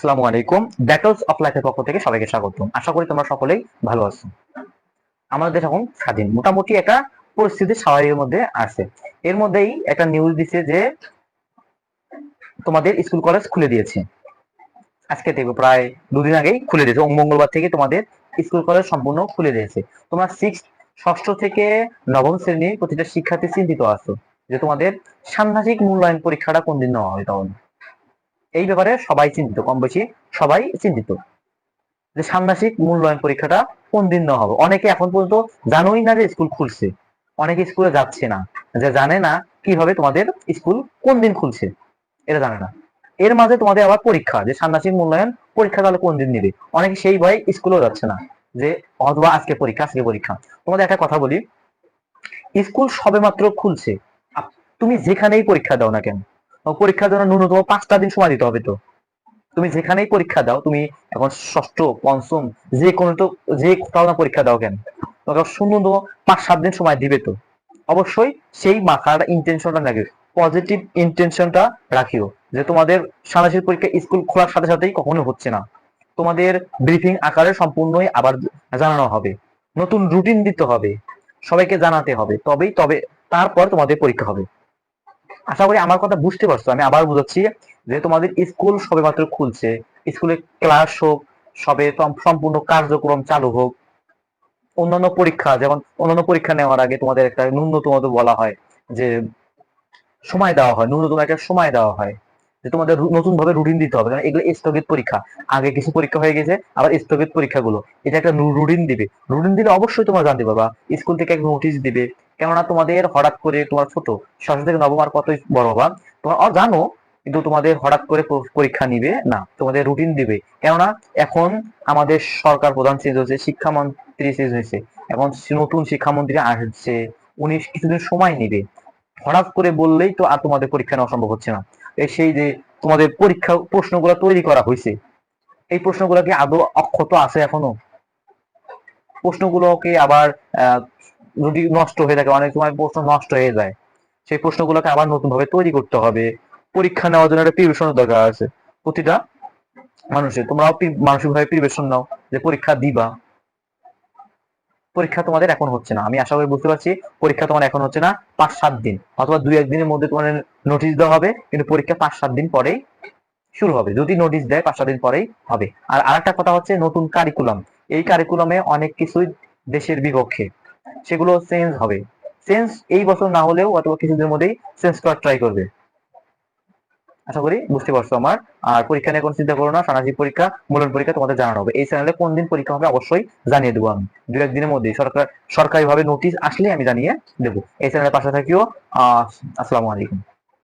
আসসালামু আলাইকুম। Battles of লাইফের পক্ষ থেকে সবাইকে স্বাগত আশা করি তোমরা সকলেই ভালো আছো। আমাদের দেশ এখন স্বাধীন। মোটামুটি একটা পরিস্থিতি স্বাভাবিকের মধ্যে আছে। এর মধ্যেই একটা নিউজ দিছে যে তোমাদের স্কুল কলেজ খুলে দিয়েছে। আজকে থেকে প্রায় দুদিন আগেই খুলে দিয়েছে। মঙ্গলবার থেকে তোমাদের স্কুল কলেজ সম্পূর্ণ খুলে দিয়েছে। তোমরা সিক্স ষষ্ঠ থেকে নবম শ্রেণির প্রতিটা শিক্ষার্থী চিন্তিত আছো যে তোমাদের ষান্মাসিক মূল্যায়ন পরীক্ষাটা কোন দিন নেওয়া হবে তখন এই ব্যাপারে সবাই চিন্তিত, কম বেশি সবাই চিন্তিত। যে ষান্মাসিক মূল্যায়ন পরীক্ষাটা কোন দিন না হবে? অনেকে এখন পর্যন্ত জানোই না যে স্কুল খুলছে। অনেকে স্কুলে যাচ্ছে না। যে জানে না কীভাবে তোমাদের স্কুল কোন দিন খুলছে এটা জানে না। এর মাঝে তোমাদের আবার পরীক্ষা, যে ষান্মাসিক মূল্যায়ন পরীক্ষা তাহলে কোন দিন নিবে? অনেকে সেই ভয়ে স্কুলেও যাচ্ছে না, যে অথবা আজকে পরীক্ষা আজকে পরীক্ষা। তোমাদের একটা কথা বলি স্কুল সবেমাত্র খুলছে। তুমি যেখানেই পরীক্ষা দাও না কেন পরীক্ষা দেওয়ার ন্যূনতম পাঁচটা দিন সময় দিতে হবে তো। তুমি যেখানেই পরীক্ষা দাও, তুমি এখন ষষ্ঠ, পঞ্চম, যে কোনো তো, যে কোথাও না পরীক্ষা দাও কেন? তোমাকে ন্যূনতম পাঁচ সাত দিন সময় দিবে তো। অবশ্যই সেই মাথার ইন্টেনশনটা রাখিও পজিটিভ ইন্টেনশনটা রাখিও। যে তোমাদের সামাজিক পরীক্ষা স্কুল খোলার সাথে সাথেই কখনো হচ্ছে না। তোমাদের ব্রিফিং আকারে সম্পূর্ণই আবার জানানো হবে। নতুন রুটিন দিতে হবে। সবাইকে জানাতে হবে। তবেই, তবে তারপর তোমাদের পরীক্ষা হবে। আশা করি আমার কথা বুঝতে পারছ। আমি আবার বুঝাচ্ছি যে তোমাদের স্কুল সবে মাত্র খুলছে স্কুলে ক্লাস হোক, সবে সম্পূর্ণ কার্যক্রম চালু হোক, অন্যান্য পরীক্ষা, যেমন অন্যান্য পরীক্ষা নেওয়ার আগে তোমাদের একটা ন্যূনতম বলা হয় যে সময় দেওয়া হয়, ন্যূনতম একটা সময় দেওয়া হয় যে তোমাদের নতুন ভাবে রুটিন দিতে হবে। কারণ এগুলো স্থগিত পরীক্ষা। আগে কিছু পরীক্ষা হয়ে গেছে, আবার স্থগিত পরীক্ষাগুলো। এটা একটা রুটিন দিবে। রুটিন দিলে অবশ্যই তোমরা জানতে পারবা। স্কুল থেকে একটা নোটিশ দিবে। কেননা তোমাদের হঠাৎ করে তোমার ছোট ষষ্ঠ থেকে নবম আর কতই বড় হবা, তোমার জানো কিন্তু তোমাদের হঠাৎ করে পরীক্ষা নিবে, না, তোমাদের রুটিন দিবে। কেননা এখন আমাদের সরকার প্রধান চেঞ্জ হয়েছে, শিক্ষামন্ত্রী চেঞ্জ হয়েছে এখন নতুন শিক্ষামন্ত্রী আসছে, উনি কিছুদিন সময় নিবে। হঠাৎ করে বললেই তো আর তোমাদের পরীক্ষা নেওয়া সম্ভব হচ্ছে না। সেই যে তোমাদের পরীক্ষা প্রশ্নগুলো তৈরি করা হয়েছে, এই প্রশ্নগুলো কি আদৌ অক্ষত আছে এখনও? প্রশ্নগুলোকে আবার যদি নষ্ট হয়ে থাকে, অনেক সময় প্রশ্ন নষ্ট হয়ে যায়। সেই প্রশ্নগুলোকে আবার নতুন ভাবে তৈরি করতে হবে। পরীক্ষা নেওয়ার জন্য একটা প্রিপারেশনের দরকার আছে। প্রতিটা মানুষের, তোমরাও মানসিক ভাবে প্রিপারেশন নাও যে পরীক্ষা দিবা। পরীক্ষা তোমাদের এখন হচ্ছে না। আমি আশা করি বুঝতে পারছি, পরীক্ষা তোমার এখন হচ্ছে না পাঁচ সাত দিন। অথবা দুই একদিনের মধ্যে তোমার নোটিশ দেওয়া হবে, কিন্তু পরীক্ষা পাঁচ সাত দিন পরেই শুরু হবে। যদি নোটিশ দেয় পাঁচ সাত দিন পরেই হবে। আর আরেকটা কথা হচ্ছে নতুন কারিকুলাম এই কারিকুলামে অনেক কিছুই দেশের বিপক্ষে। সেগুলো চেঞ্জ হবে। চেঞ্জ এই বছর না হলেও অথবা কিছুদিনের মধ্যেই চেঞ্জ করার ট্রাই করবে। আশা করি বুঝতে পারছ আমার। আর পরীক্ষা নিয়ে কোনো চিন্তা করো না, সামাজিক পরীক্ষা মূল্যায়ন পরীক্ষা তোমাদের জানানো হবে। এই চ্যানেলে কোন দিন পরীক্ষা হবে অবশ্যই জানিয়ে দেবো আমি। দু একদিনের মধ্যে সরকার, সরকারিভাবে নোটিশ আসলে আমি জানিয়ে দেবো। এই চ্যানেলের পাশে থাকিও, আহ, আসসালামু আলাইকুম।